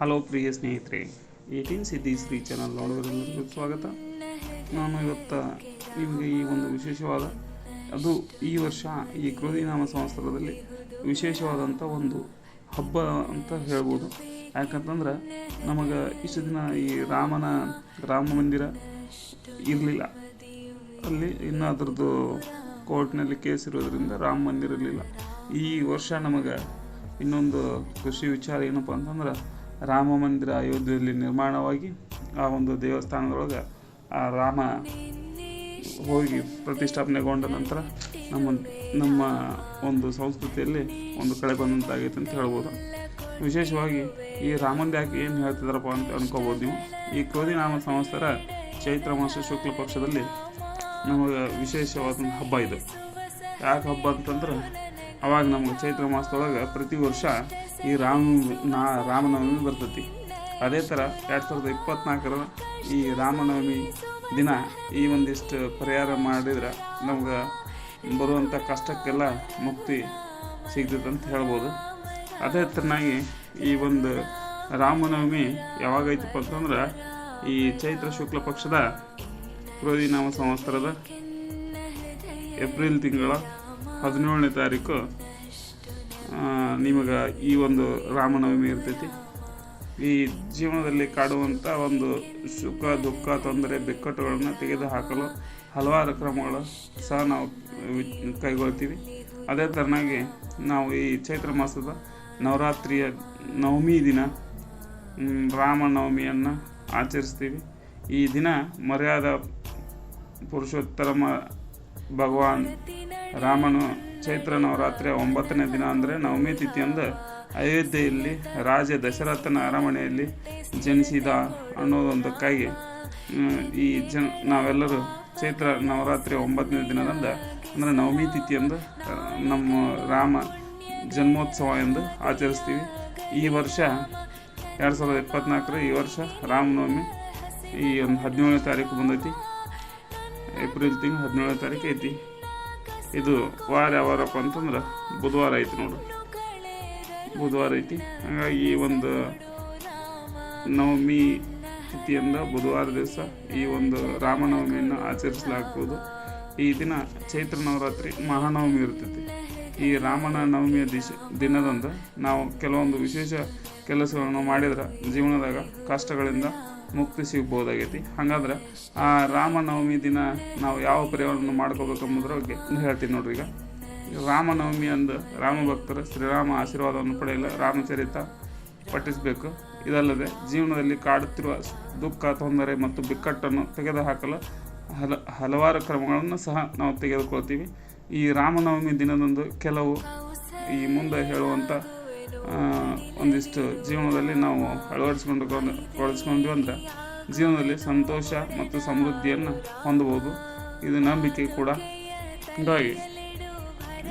Hello ಪ್ರಿಯ ಸ್ನೇಹಿತರೆ, eighteen Siddhi Shri channel ನೋಡುವರೆಲ್ಲರಿಗೂ ಸ್ವಾಗತ. ನಾನು ಇವತ್ತು ನಿಮಗೆ ಈ ಒಂದು ವಿಶೇಷವಾದ, ಅದು ಈ ವರ್ಷ ಈ ಕ್ರೋಧಿನಾಮ ಸಂವತ್ಸರದಲ್ಲಿ ವಿಶೇಷವಾದಂಥ ಒಂದು ಹಬ್ಬ ಅಂತ ಹೇಳ್ಬೋದು. ಯಾಕಂತಂದ್ರೆ ನಮಗೆ ಇಷ್ಟು ದಿನ ಈ ರಾಮನ, ರಾಮ ಮಂದಿರ ಇರಲಿಲ್ಲ. ಅಲ್ಲಿ ಇನ್ನೂ ಅದರದ್ದು ಕೋರ್ಟ್ನಲ್ಲಿ ಕೇಸ್ ಇರೋದ್ರಿಂದ ರಾಮ ಮಂದಿರ ಇರಲಿಲ್ಲ. ಈ ವರ್ಷ ನಮಗೆ ಇನ್ನೊಂದು ಖುಷಿ ವಿಚಾರ ಏನಪ್ಪ ಅಂತಂದ್ರೆ ರಾಮ ಮಂದಿರ ಅಯೋಧ್ಯೆಯಲ್ಲಿ ನಿರ್ಮಾಣವಾಗಿ ಆ ಒಂದು ದೇವಸ್ಥಾನದೊಳಗೆ ಆ ರಾಮ ಹೋಗಿ ಪ್ರತಿಷ್ಠಾಪನೆಗೊಂಡ ನಂತರ ನಮ್ಮ ನಮ್ಮ ಒಂದು ಸಂಸ್ಕೃತಿಯಲ್ಲಿ ಒಂದು ಕಳೆ ಬಂದಂತಾಗೈತೆ ಅಂತ ಹೇಳ್ಬೋದು. ವಿಶೇಷವಾಗಿ ಈ ರಾಮಂದ ಯಾಕೆ ಏನು ಹೇಳ್ತಿದಾರಪ್ಪ ಅಂತ ಅನ್ಕೋಬೋದು ನೀವು. ಈ ಕ್ರೋಧಿ ನಾಮ ಸಂವತ್ಸರ ಚೈತ್ರ ಮಾಸ ಶುಕ್ಲ ಪಕ್ಷದಲ್ಲಿ ನಮಗೆ ವಿಶೇಷವಾದ ಹಬ್ಬ ಇದು. ಯಾಕೆ ಹಬ್ಬ ಅಂತಂದ್ರೆ ಅವಾಗ ನಮ್ಗೆ ಚೈತ್ರ ಮಾಸದೊಳಗೆ ಪ್ರತಿ ವರ್ಷ ಈ ರಾಮ, ನಾ, ರಾಮನವಮಿ ಬರ್ತೈತಿ. ಅದೇ ಥರ ಎರಡು ಸಾವಿರದ ಇಪ್ಪತ್ನಾಲ್ಕರ ಈ ರಾಮನವಮಿ ದಿನ ಈ ಒಂದಿಷ್ಟು ಪರಿಹಾರ ಮಾಡಿದ್ರೆ ನಮ್ಗೆ ಬರುವಂಥ ಕಷ್ಟಕ್ಕೆಲ್ಲ ಮುಕ್ತಿ ಸಿಗ್ತೈತೆ ಅಂತ ಹೇಳ್ಬೋದು. ಅದೇ ಥರನಾಗಿ ಈ ಒಂದು ರಾಮನವಮಿ ಯಾವಾಗೈತಪ್ಪ ಅಂತಂದ್ರೆ ಈ ಚೈತ್ರ ಶುಕ್ಲ ಪಕ್ಷದ ಕ್ರೋಧಿನಾಮ ಸಂವತ್ಸರದ ಏಪ್ರಿಲ್ ತಿಂಗಳ ಹದಿನೇಳನೇ ತಾರೀಕು ನಿಮಗೆ ಈ ಒಂದು ರಾಮನವಮಿ ಇರ್ತೈತಿ. ಈ ಜೀವನದಲ್ಲಿ ಕಾಡುವಂಥ ಒಂದು ಸುಖ, ದುಃಖ, ತೊಂದರೆ, ಬಿಕ್ಕಟ್ಟುಗಳನ್ನು ತೆಗೆದುಹಾಕಲು ಹಲವಾರು ಕ್ರಮಗಳು ಸಹ ನಾವು ಕೈಗೊಳ್ತೀವಿ. ಅದೇ ಥರನಾಗಿ ನಾವು ಈ ಚೈತ್ರ ಮಾಸದ ನವರಾತ್ರಿಯ ನವಮಿ ದಿನ ರಾಮನವಮಿಯನ್ನು ಆಚರಿಸ್ತೀವಿ. ಈ ದಿನ ಮರ್ಯಾದ ಪುರುಷೋತ್ತಮ ಭಗವಾನ್ ರಾಮನು ಚೈತ್ರ ನವರಾತ್ರಿಯ ಒಂಬತ್ತನೇ ದಿನ ಅಂದರೆ ನವಮಿ ತಿಥಿಯಂದು ಅಯೋಧ್ಯೆಯಲ್ಲಿ ರಾಜ ದಶರಥನ ಅರಮನೆಯಲ್ಲಿ ಜನಿಸಿದ ಅನ್ನೋದೊಂದಕ್ಕಾಗಿ ಈ ಜನ, ನಾವೆಲ್ಲರೂ ಚೈತ್ರ ನವರಾತ್ರಿ ಒಂಬತ್ತನೇ ದಿನದಂದು ಅಂದರೆ ನವಮಿ ತಿಥಿಯಂದು ನಮ್ಮ ರಾಮ ಜನ್ಮೋತ್ಸವ ಎಂದು ಆಚರಿಸ್ತೀವಿ. ಈ ವರ್ಷ ಎರಡು ಸಾವಿರದ ಇಪ್ಪತ್ನಾಲ್ಕರ ಈ ವರ್ಷ ರಾಮನವಮಿ, ಈ ಒಂದು ಹದಿನೇಳನೇ ತಾರೀಕು ಬಂದೈತಿ. ಏಪ್ರಿಲ್ ತಿಂಗಳು ಹದಿನೇಳನೇ ತಾರೀಕು ಐತಿ. ಇದು ವಾರ ಯಾವಾರಪ್ಪ ಅಂತಂದ್ರೆ ಬುಧವಾರ ಐತಿ ನೋಡು. ಬುಧವಾರ ಐತಿ. ಹಾಗಾಗಿ ಈ ಒಂದು ನವಮಿ ತಿಥಿಯಿಂದ ಬುಧವಾರ ದಿವಸ ಈ ಒಂದು ರಾಮನವಮಿಯನ್ನು ಆಚರಿಸಲಾಗ್ಬೋದು. ಈ ದಿನ ಚೈತ್ರ ನವರಾತ್ರಿ ಮಹಾನವಮಿ ಇರ್ತೈತಿ. ಈ ರಾಮನ ನವಮಿಯ ದಿಶ ದಿನದಂದು ನಾವು ಕೆಲವೊಂದು ವಿಶೇಷ ಕೆಲಸಗಳನ್ನು ಮಾಡಿದ್ರೆ ಜೀವನದಾಗ ಕಷ್ಟಗಳಿಂದ ಮುಕ್ತಿ ಸಿಗ್ಬೋದಾಗೈತಿ. ಹಾಗಾದ್ರೆ ಆ ರಾಮನವಮಿ ದಿನ ನಾವು ಯಾವ ಪರಿಹಾರವನ್ನು ಮಾಡ್ಕೋಬೇಕು ಎಂಬುದ್ರ ಬಗ್ಗೆ ಹೇಳ್ತೀನಿ ನೋಡ್ರಿ ಈಗ. ರಾಮನವಮಿ ಅಂದು ರಾಮ ಭಕ್ತರು ಶ್ರೀರಾಮ ಆಶೀರ್ವಾದವನ್ನು ಪಡೆಯಲು ರಾಮಚರಿತ ಪಠಿಸಬೇಕು. ಇದಲ್ಲದೆ ಜೀವನದಲ್ಲಿ ಕಾಡುತ್ತಿರುವ ದುಃಖ, ತೊಂದರೆ ಮತ್ತು ಬಿಕ್ಕಟ್ಟನ್ನು ತೆಗೆದುಹಾಕಲು ಹಲ, ಹಲವಾರು ಕ್ರಮಗಳನ್ನು ಸಹ ನಾವು ತೆಗೆದುಕೊಳ್ತೀವಿ. ಈ ರಾಮನವಮಿ ದಿನದಂದು ಕೆಲವು ಈ ಮುಂದೆ ಹೇಳುವಂಥ ಒಂದಿಷ್ಟು ಜೀವನದಲ್ಲಿ ನಾವು ಅಳವಡಿಸ್ಕೊಂಡು ಅಳವಡಿಸ್ಕೊಂಡ್ವಿ ಅಂದರೆ ಜೀವನದಲ್ಲಿ ಸಂತೋಷ ಮತ್ತು ಸಮೃದ್ಧಿಯನ್ನು ಹೊಂದಬಹುದು. ಇದು ನಂಬಿಕೆ ಕೂಡ. ಹಾಗಾಗಿ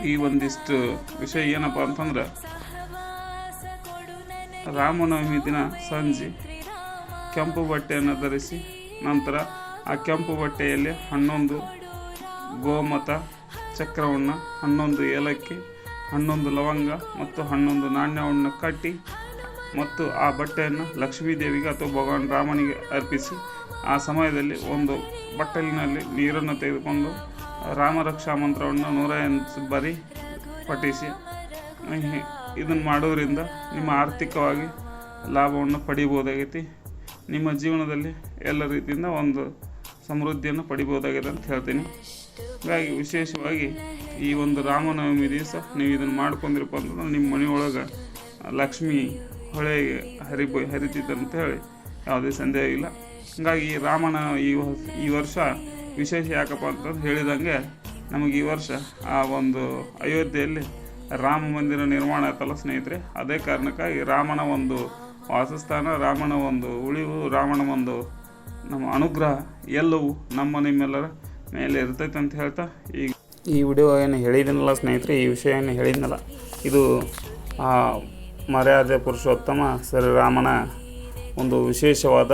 ಈ ಒಂದಿಷ್ಟು ವಿಷಯ ಏನಪ್ಪ ಅಂತಂದ್ರೆ, ರಾಮನವಮಿ ದಿನ ಸಂಜೆ ಕೆಂಪು ಬಟ್ಟೆಯನ್ನು ಧರಿಸಿ ನಂತರ ಆ ಕೆಂಪು ಬಟ್ಟೆಯಲ್ಲಿ ಹನ್ನೊಂದು ಗೋಮತ ಚಕ್ರವನ್ನು ಹನ್ನೊಂದು ಏಲಕ್ಕಿ ಹನ್ನೊಂದು ಲವಂಗ ಮತ್ತು ಹನ್ನೊಂದು ನಾಣ್ಯವನ್ನು ಕಟ್ಟಿ ಮತ್ತು ಆ ಬಟ್ಟೆಯನ್ನು ಲಕ್ಷ್ಮೀ ದೇವಿಗೆ ಅಥವಾ ಭಗವಾನ್ ರಾಮನಿಗೆ ಅರ್ಪಿಸಿ ಆ ಸಮಯದಲ್ಲಿ ಒಂದು ಬಟ್ಟಲಿನಲ್ಲಿ ನೀರನ್ನು ತೆಗೆದುಕೊಂಡು ರಾಮರಕ್ಷಾ ಮಂತ್ರವನ್ನು ನೂರ ಎಂಟು ಬಾರಿ ಪಠಿಸಿ ಇದನ್ನು ಮಾಡೋದ್ರಿಂದ ನಿಮ್ಮ ಆರ್ಥಿಕವಾಗಿ ಲಾಭವನ್ನು ಪಡಿಬೋದಾಗೈತಿ. ನಿಮ್ಮ ಜೀವನದಲ್ಲಿ ಎಲ್ಲ ರೀತಿಯಿಂದ ಒಂದು ಸಮೃದ್ಧಿಯನ್ನು ಪಡಿಬೋದಾಗಿದೆ ಅಂತ ಹೇಳ್ತೀನಿ. ಹಾಗಾಗಿ ವಿಶೇಷವಾಗಿ ಈ ಒಂದು ರಾಮನವಮಿ ದಿವಸ ನೀವು ಇದನ್ನು ಮಾಡ್ಕೊಂಡಿರಪ್ಪ ಅಂತಂದ್ರೆ ನಿಮ್ಮ ಮನೆಯೊಳಗೆ ಲಕ್ಷ್ಮಿ ಹೊಳೆ ಹರಿ ಅಂತ ಹೇಳಿ. ಯಾವುದೇ ಸಂದೇಹ ಇಲ್ಲ. ಹಾಗಾಗಿ ಈ ರಾಮನ ಈ ಈ ವರ್ಷ ವಿಶೇಷ ಯಾಕಪ್ಪ ಅಂತಂದು ಹೇಳಿದಂಗೆ ನಮಗೆ ಈ ವರ್ಷ ಆ ಒಂದು ಅಯೋಧ್ಯೆಯಲ್ಲಿ ರಾಮ ಮಂದಿರ ನಿರ್ಮಾಣ ಆಯ್ತಲ್ಲ ಸ್ನೇಹಿತರೆ. ಅದೇ ಕಾರಣಕ್ಕಾಗಿ ರಾಮನ ಒಂದು ವಾಸಸ್ಥಾನ, ರಾಮನ ಒಂದು ಉಳಿವು, ರಾಮನ ಒಂದು ನಮ್ಮ ಅನುಗ್ರಹ ಎಲ್ಲವೂ ನಮ್ಮ ನಿಮ್ಮೆಲ್ಲರ ಮೇಲೆ ಇರ್ತೈತೆ ಅಂತ ಹೇಳ್ತಾ ಈಗ ಈ ವಿಡಿಯೋ ಏನು ಹೇಳಿದ್ದೀನಲ್ಲ ಸ್ನೇಹಿತರೆ, ಈ ವಿಷಯ ಏನು ಹೇಳಿದ್ನಲ್ಲ, ಇದು ಆ ಮರ್ಯಾದೆ ಪುರುಷೋತ್ತಮ ಶ್ರೀರಾಮನ ಒಂದು ವಿಶೇಷವಾದ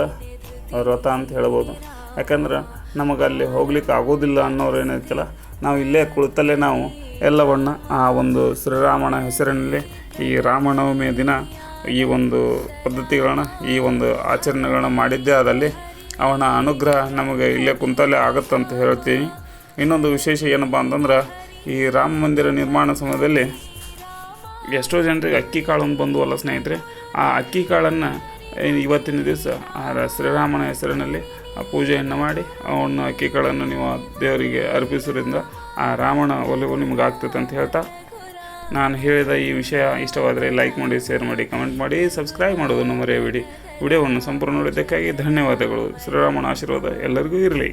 ವ್ರತ ಅಂತ ಹೇಳ್ಬೋದು. ಯಾಕಂದ್ರೆ ನಮಗೆ ಅಲ್ಲಿ ಹೋಗ್ಲಿಕ್ಕೆ ಆಗೋದಿಲ್ಲ ಅನ್ನೋರು ಏನೈತಲ್ಲ, ನಾವು ಇಲ್ಲೇ ಕುಳಿತಲ್ಲೇ ನಾವು ಎಲ್ಲವನ್ನು ಆ ಒಂದು ಶ್ರೀರಾಮನ ಹೆಸರಿನಲ್ಲಿ ಈ ರಾಮನವಮಿಯ ದಿನ ಈ ಒಂದು ಪದ್ಧತಿಗಳನ್ನ, ಈ ಒಂದು ಆಚರಣೆಗಳನ್ನ ಮಾಡಿದ್ದೇ ಆದಲ್ಲಿ ಅವನ ಅನುಗ್ರಹ ನಮಗೆ ಇಲ್ಲೇ ಕುಂತಲ್ಲೇ ಆಗುತ್ತಂತ ಹೇಳ್ತೀನಿ. ಇನ್ನೊಂದು ವಿಶೇಷ ಏನಪ್ಪ ಅಂತಂದ್ರೆ, ಈ ರಾಮ ಮಂದಿರ ನಿರ್ಮಾಣ ಸಮಯದಲ್ಲಿ ಎಷ್ಟೋ ಜನರಿಗೆ ಅಕ್ಕಿ ಕಾಳನ್ನು ಬಂದುವಲ್ಲ ಸ್ನೇಹಿತರೆ, ಆ ಅಕ್ಕಿ ಕಾಳನ್ನು ಇವತ್ತಿನ ದಿವಸ ಆ ಶ್ರೀರಾಮನ ಹೆಸರಿನಲ್ಲಿ ಆ ಪೂಜೆಯನ್ನು ಮಾಡಿ, ಅವನ್ನ ಅಕ್ಕಿ ಕಾಳನ್ನು ನೀವು ದೇವರಿಗೆ ಅರ್ಪಿಸೋದ್ರಿಂದ ಆ ರಾಮನ ಒಲವು ನಿಮ್ಗೆ ಆಗ್ತದೆ ಅಂತ ಹೇಳ್ತಾ, ನಾನು ಹೇಳಿದ ಈ ವಿಷಯ ಇಷ್ಟವಾದರೆ ಲೈಕ್ ಮಾಡಿ, ಶೇರ್ ಮಾಡಿ, ಕಮೆಂಟ್ ಮಾಡಿ, ಸಬ್ಸ್ಕ್ರೈಬ್ ಮಾಡೋದನ್ನು ಮರೆಯಬೇಡಿ. ವಿಡಿಯೋವನ್ನು ಸಂಪೂರ್ಣ ನೋಡಿದ್ದಕ್ಕಾಗಿ ಧನ್ಯವಾದಗಳು. ಶ್ರೀರಾಮನ ಆಶೀರ್ವಾದ ಎಲ್ಲರಿಗೂ ಇರಲಿ.